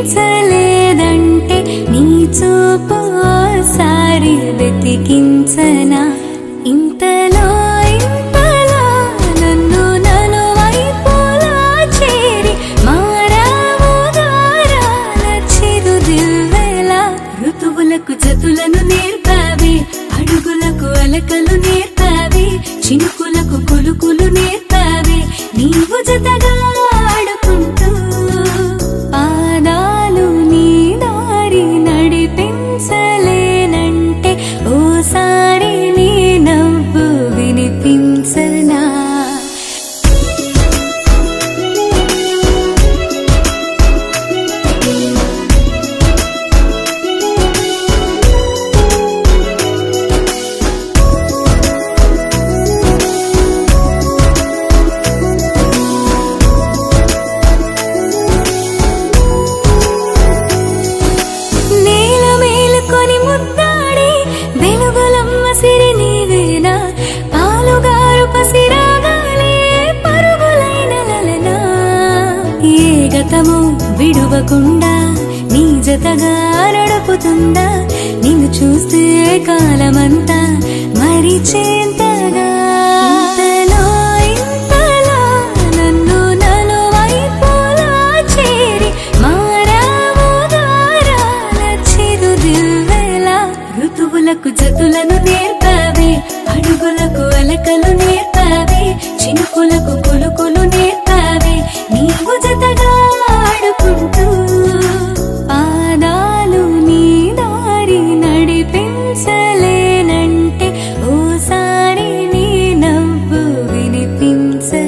వెతికించలేదంటే నీ చూపు సారి వెతికించనా? ఇంతలో ఇంతలో నన్ను నలువైపులా చేరి మారావు చిరు చిరుదివ్వెలా ఋతువులకు జతులను గతము విడువకుండా నీ జతగా నడుపుతుందా? నిన్ను చూస్తే కాలమంతా మరిచేంతగా. ఇంతలో ఇంతలో నన్ను 名字。